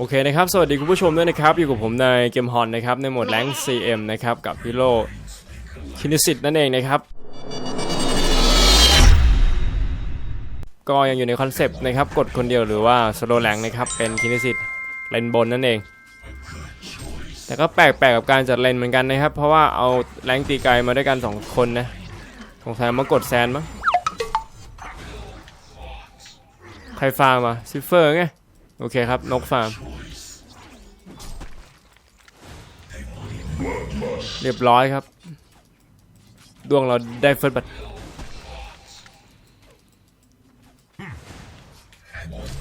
โอเคนะครับ สวัสดีคุณผู้ชมด้วยนะครับ อยู่กับผมในเกมฮอนนะครับ ในโหมดแรงค์ CM นะครับ กับพิโลคินิสิตนั่นเองนะครับ ก็ยังอยู่ในคอนเซปต์นะครับ กดคนเดียวหรือว่าสโลแรงนะครับ เป็นคินิสิตเลนบนนั่นเอง แต่ก็แปลกๆกับการจัดเลนเหมือนกันนะครับ เพราะว่าเอาแรงตีไกลมาด้วยกัน 2 คนนะสงสัยมากดแซนมั้งใครฟาร์มอะซิฟเฟอร์ไง โอเคครับ นกฟาร์ม เรียบร้อยครับ ดวงเราได้เฟิร์สบัต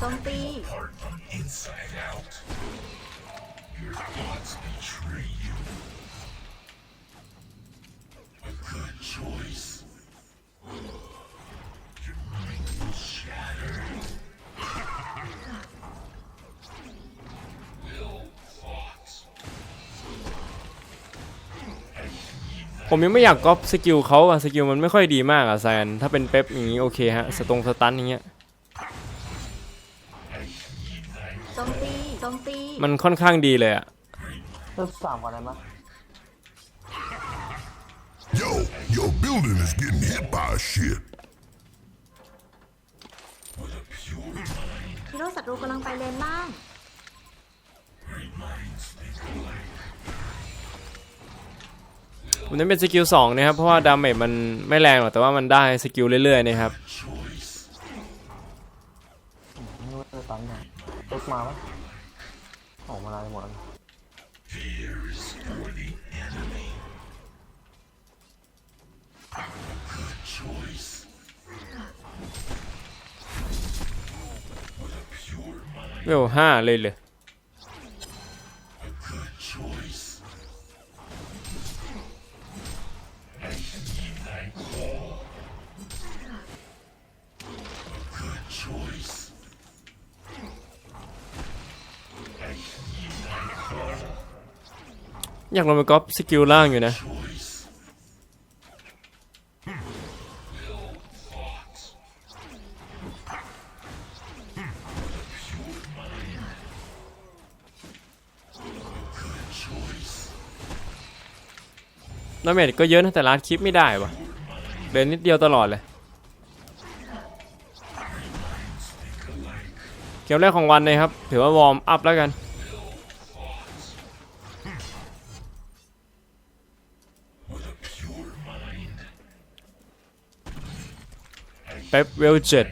จมตี ผมยังไม่อยากก๊อปสกิลเขาอะสกิลมันไม่ค่อยดีมากอะแซน ถ้าเป็นเป๊ปอย่างนี้โอเคฮะ สตรงสตันอย่างเงี้ย โจมตีโจมตีมันค่อนข้างดีเลยอะเลือกสามก่อนได้ไหม Yo, your building is getting hit by a shit. ฮีโร่ศัตรูกำลังไปเลนล่าง ผมเน้นเป็นสกิล2นะครับ เพราะว่าดาเมจมันไม่แรงหรอก แต่ว่ามันได้สกิลเรื่อยๆนะครับไม่รู้จะตันไหนรถมาปะออกมาลายหมดแล้วเวลห้าเลยเลย อยากลงไปก๊อปสกิลล่างอยู่นะ ดาเมจก็เยอะนะแต่ร้านคลิปไม่ได้วะเดินนิดเดียวตลอดเลยเกมแรกของวันเลยครับ ถือว่าวอร์มอัพแล้วกัน เป๊ปเวลเจ็ด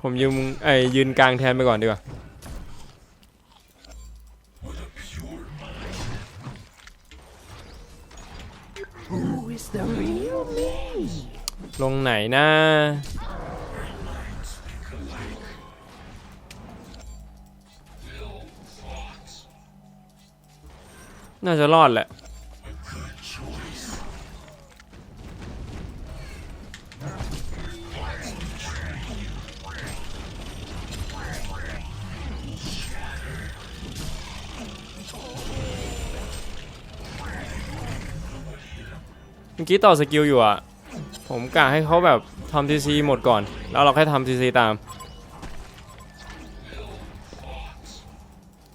ผมยืมไอยืนกลางแทนไปก่อนดีกว่า ลงไหนนะน่าจะรอดแหละ เมื่อกี้ต่อสกิลอยู่อะ ผมกะให้เขาแบบทำทีซีหมดก่อน แล้วเราแค่ทำทีซีตาม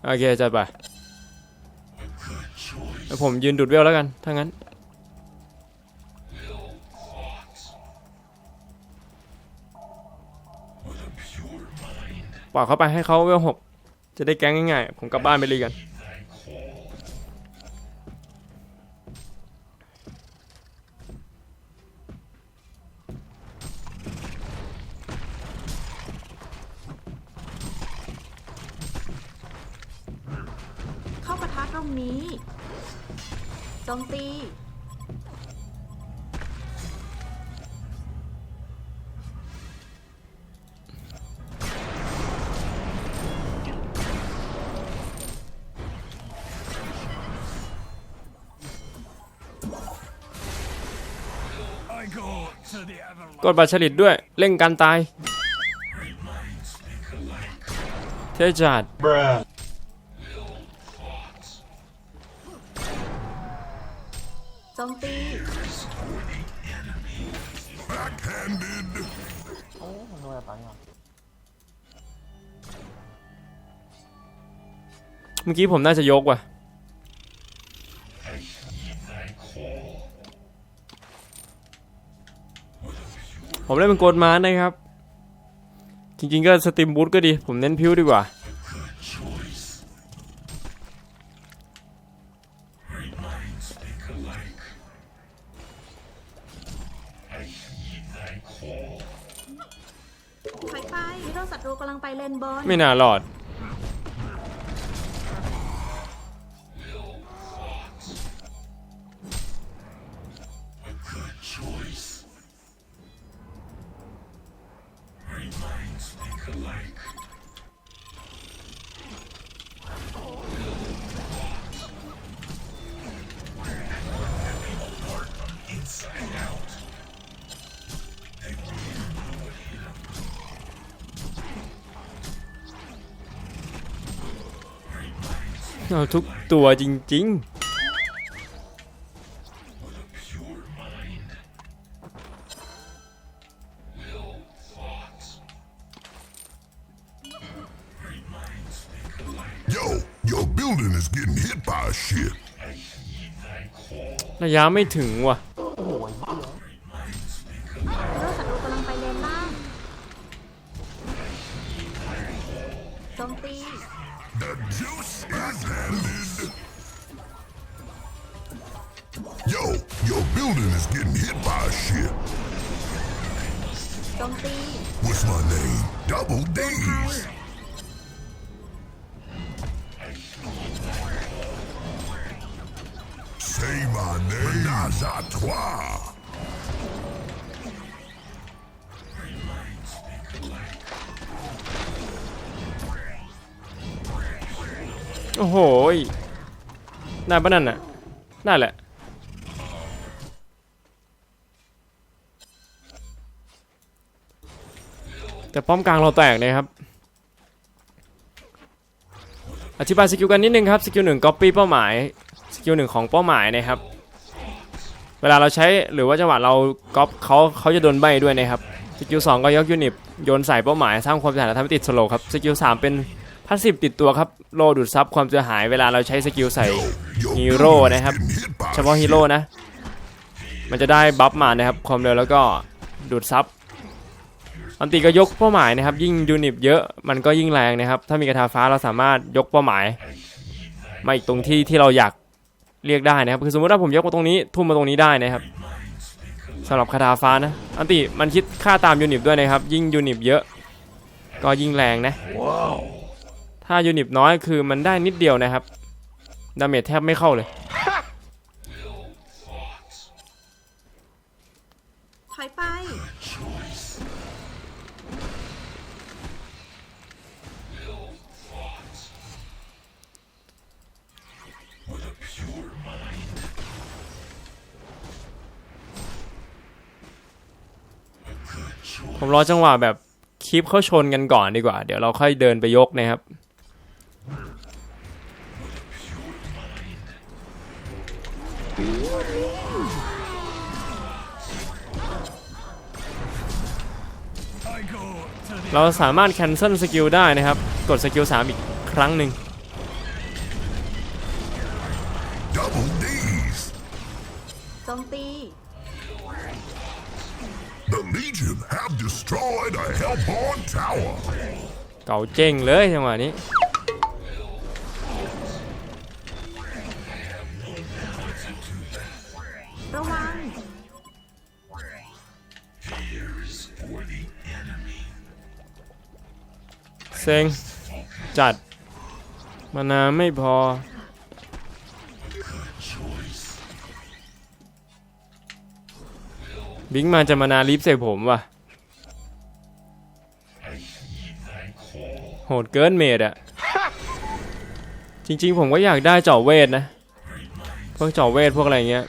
โอเคจัดไปแล้วผมยืนดูดเวลแล้วกัน ถ้างั้น ปล่อยเขาไปให้เขาเวลหกจะได้แก๊งง่ายๆ ผมกลับบ้านไปรีกัน จมตี กดบัตรฉลิดด้วยเร่งการตาย เทจัด มื่อกี้ผมน่าจะยกว่ะ ผมเล่นเป็นโกดมาร์นะครับ จริงๆก็สตรีมบูทก็ดี ผมเน้นพิวดีกว่าถอยไปฮีโร่ศัตรูกำลังไปเลนบนไม่น่ารอด เอาทุกตัวจริง Yo, your building is getting hit by a ship. ๆระยะไม่ถึงว่ะ Yo, your building is getting hit by a ship. โจมตี What's my name? Double D's. Say my name. Menage a trois. โอ้โหยได้ปะนั่นน่ะ ได้แหละ แต่ป้อมกลางเราแตกนะครับ อธิบายสกิลกันนิดนึงครับ สกิลหนึ่งก๊อปปี้เป้าหมาย สกิลหนึ่งของเป้าหมายนะครับ เวลาเราใช้หรือว่าจังหวะเราก๊อปเขาเขาจะโดนใบด้วยนะครับ สกิลสองก็ยกยูนิตโยนใส่เป้าหมายสร้างความเสียหายและทำให้ติดสโลว์ครับ สกิลสามเป็นพาสซีฟติดตัวครับ โลดูดซับความเสียหายเวลาเราใช้สกิลใส่ Your Hero building is นะครับ เฉพาะฮีโร่นะ มันจะได้บัฟมานะครับ ความเร็วแล้วก็ดูดซับ อันติก็ยกเป้าหมายนะครับ ยิ่งยูนิตเยอะมันก็ยิ่งแรงนะครับ ถ้ามีกระทาฟ้าเราสามารถยกเป้าหมาย มาอีกตรงที่ที่เราอยากเรียกได้นะครับ คือสมมติว่าผมยกมาตรงนี้ทุ่มมาตรงนี้ได้นะครับสำหรับคาถาฟ้านะ อันติมันคิดค่าตามยูนิตด้วยนะครับ ยิ่งยูนิตเยอะ ก็ยิ่งแรงนะ ถ้ายูนิตน้อยคือมันได้นิดเดียวนะครับ ดาเมจแทบไม่เข้าเลย ผมรอจังหวะแบบคลิปเขาชนกันก่อนดีกว่า เดี๋ยวเราค่อยเดินไปยกนะครับ เราสามารถแคนเซิลสกิลได้นะครับ กดสกิล3อีกครั้งหนึ่ง เก่าเจ้งเลยจังหวะนี้ระวังเซ็งจัดมานาไม่พอ บิงมาจะมานาลิฟใส่ผมว่ะ หดเกินเมดอะจริงๆผมก็อยากได้เจาะเวทนะ พวกเจาะเวทพวกอะไรเงี้ย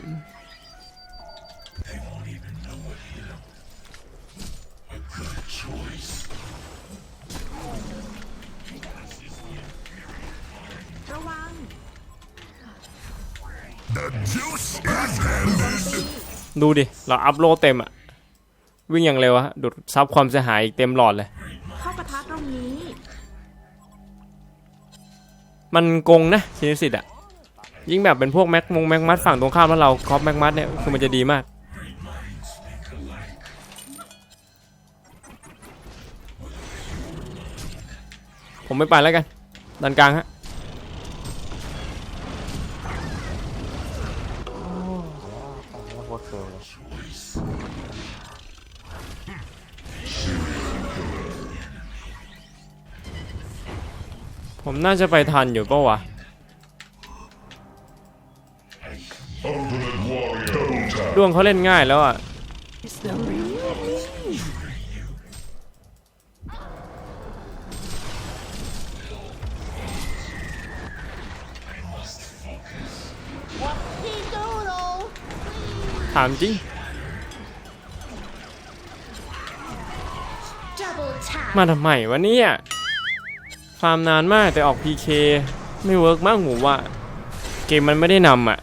ดูดิ เราอัพโลเต็มอะวิ่งอย่างเร็วอะดูดซับความเสียหายอีกเต็มหลอดเลย มันโกงนะชินิสิตอะยิ่งแบบเป็นพวกแม็กมงแม็กมัดฝั่งตรงข้ามแล้วเราคอปแม็กมัดเนี่ยคือมันจะดีมากผมไม่ไปแล้วกันดันกลางฮะ ผมน่าจะไปทันอยู่ปะวะ ดวงเขาเล่นง่ายแล้วอะ ถามจริง มาทำไมวะเนี่ย ฟาร์มนานมากแต่ออก PK ไม่เวิร์กมากหูว่า เกมมันไม่ได้นำอะ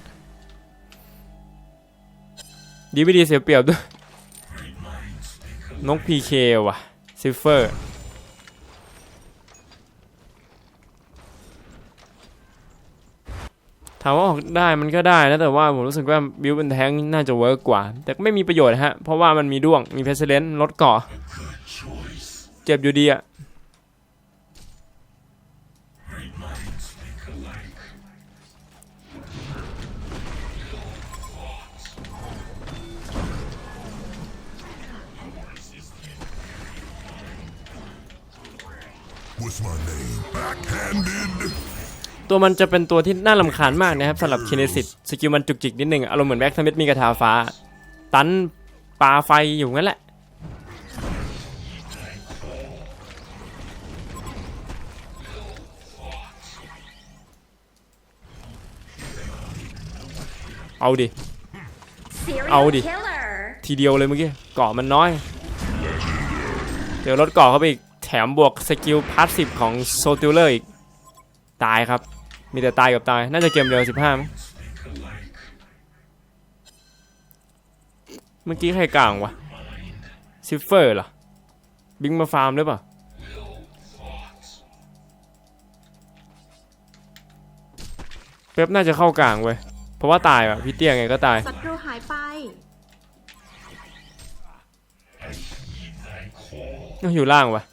ดีไม่ดีเสียเปรียบด้วย นก PK ว่ะซิฟเฟอร์ถามว่าออกได้มันก็ได้นะแต่ว่าผมรู้สึกว่าบิวเป็นแท้งน่าจะเวิร์กกว่า แต่ก็ไม่มีประโยชน์ฮะ เพราะว่ามันมีด้วงมีเพสเลนลดเกาะเจ็บอยู่ดีอะ ตัวมันจะเป็นตัวที่น่าลำคาญมากนะครับสำหรับคินเนสิตสกิลมันจุกจิกนิดนึงอารมณ์เหมือนแบ็กสมิธมีกระทาฟ้า ตันปลาไฟอยู่งั้นแหละเอาดิ Serial Audi. killer. ทีเดียวเลยเมื่อกี้เกาะมันน้อยเจอรถเกาะเข้าไปอีกแถมบวกสกิลพาสซีฟของโซติลเลอร์อีก ตายครับ มีแต่ตายกับตาย น่าจะเกมเดียวสิบห้ามั้งเมื่อกี้ใครกลางวะซิฟเฟอร์เหรอ บิงมาฟาร์มหรือเปล่าเป๊ปน่าจะเข้ากลางเว้ย เพราะว่าตายว่ะ พี่เตี้ยไงก็ตาย ศัตรูหายไปต้องอยู่ล่างวะ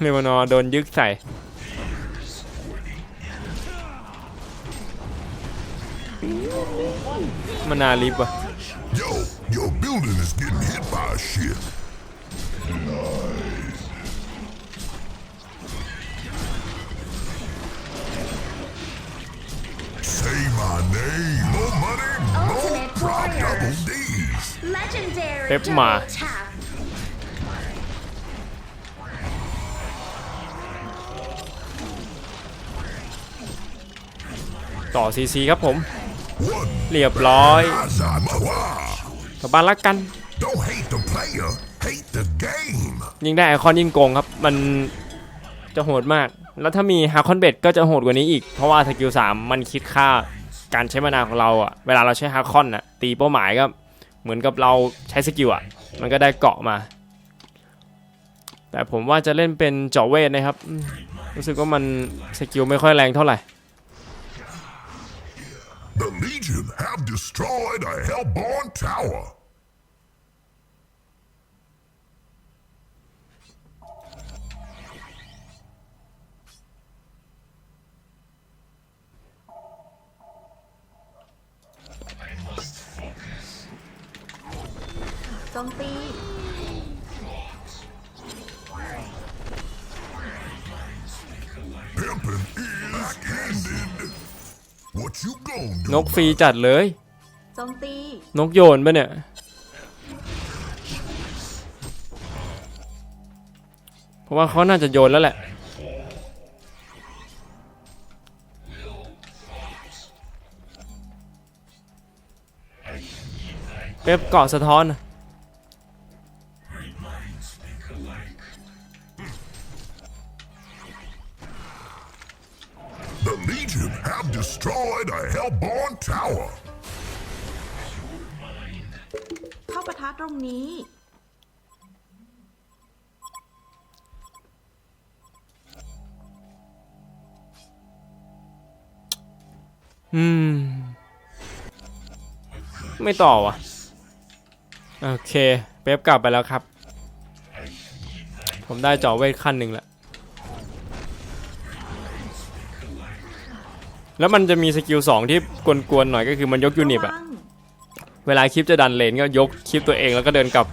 เลวานอร์โดนยึกใส่มันนาลิฟวะ Yo, your building is getting hit by a ship. Say my name. More money, more ต่อซีซีครับผม เรียบร้อย Azamawa. กลับบ้านรักกัน ยิงได้ไอคอนยิงโกงครับ มันจะโหดมาก แล้วถ้ามีฮาคอนเบดก็จะโหดกว่านี้อีก เพราะว่าสกิล3มันคิดค่าการใช้มานาของเราอะเวลาเราใช้ฮาคอนอะตีเป้าหมายก็เหมือนกับเราใช้สกิลอะมันก็ได้เกาะมา แต่ผมว่าจะเล่นเป็นเจาะเวทนะครับ รู้สึกว่ามันสกิลไม่ค่อยแรงเท่าไหร่ The Legion have destroyed a Hellborn tower. โจมตี นกฟรีจัดเลย โจมตี นกโยนปะเนี่ย เพราะว่าเขาน่าจะโยนแล้วแหละ เป๊ปเกาะสะท้อนน่ะ destroyed a hellborn tower. เข้าปะทะตรงนี้ อืม ไม่ต่อวะโอเค เป๊ปกลับไปแล้วครับ ผมได้เจาะเวทขั้นหนึ่งแล้ว แล้วมันจะมีสกิลสองที่กวนๆหน่อยก็คือมันยกยูนิตระอะเวลาคลิปจะดันเลนก็ยกคลิปตัวเองแล้วก็เดินกลับ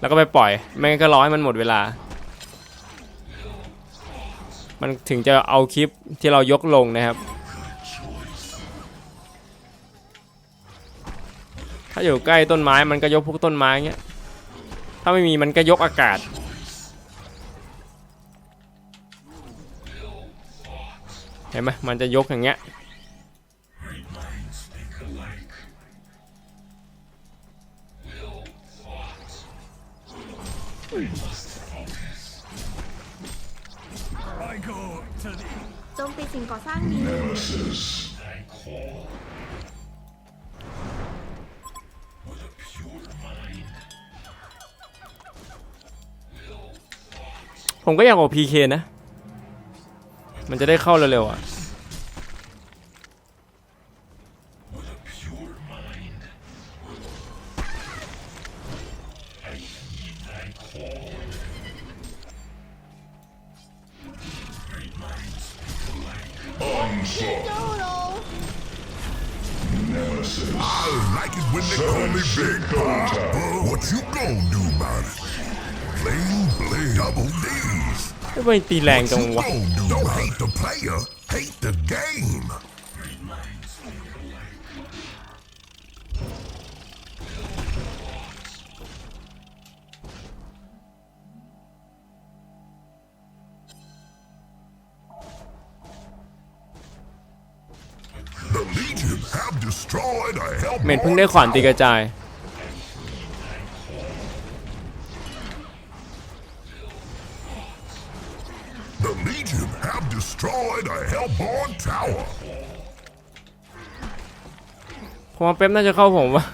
แล้วก็ไปปล่อย ไม่งั้นก็รอให้มันหมดเวลา มันถึงจะเอาคลิปที่เรายกลงนะครับ ถ้าอยู่ใกล้ต้นไม้มันก็ยกพวกต้นไม้เงี้ย ถ้าไม่มีมันก็ยกอากาศ ห็นไหมมันจะยกอย่างเงี้ยโจมตีสิ่งก่อสร้างนี้ผมก็อยากออก PK นะ มันจะได้เข้าเร็วๆอะ ไมตีแรงจัง You วะ gonna do Don't hate the player, hate the game. 'The Legion have destroyed a เมนเพิ่ง hellborn ได้ขวานตีก tower. ระจาย ผมว่าเป๊ปน่าจะเข้าผมวะ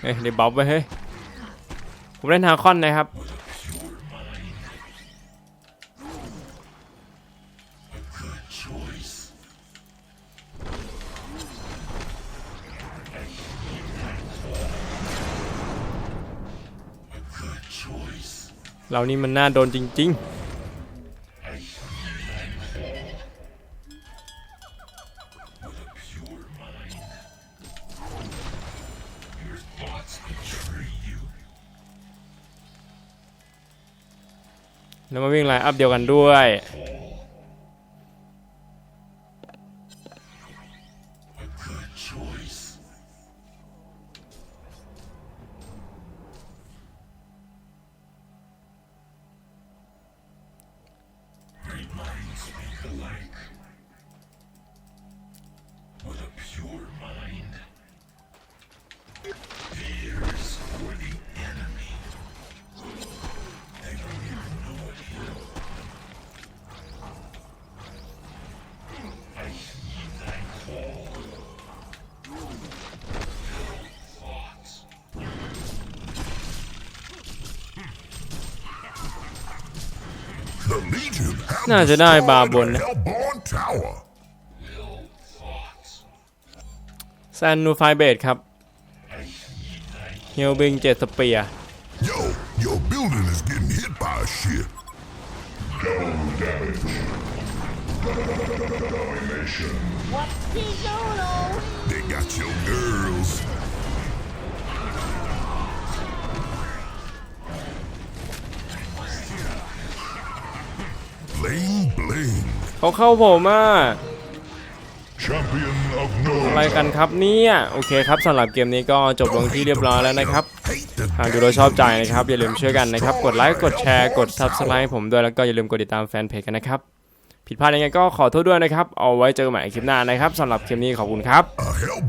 เฮ้ยเดี๋ยวบัฟไปเฮ้ย ผมเล่นฮาคอนนะครับ เรานี่มันน่าโดนจริง ๆ แล้วมาวิ่งไลน์อัพเดียวกันด้วย น่าจะได้บาร์บน destroyed a นะแซนนูไฟเบดครับเฮลบิงเจ็ดสเปียร์ เขาเข้าผมอะ Champion of อะไรกันครับเนี่ยโอเคครับสำหรับเกมนี้ก็จบลงที่เรียบร้อยแล้วนะครับ Hate the หากดูแล้วชอบใจนะครับ อย่าลืมช่วยกันนะครับ กดไลค์กดแชร์กด subscribe ให้ผมด้วยแล้วก็อย่าลืมกดติดตามแฟนเพจกันนะครับ ผิดพลาดยังไงก็ขอโทษด้วยนะครับ เอาไว้เจอกันใหม่คลิปหน้านะครับสำหรับคลิปนี้ขอบคุณครับ a hellborn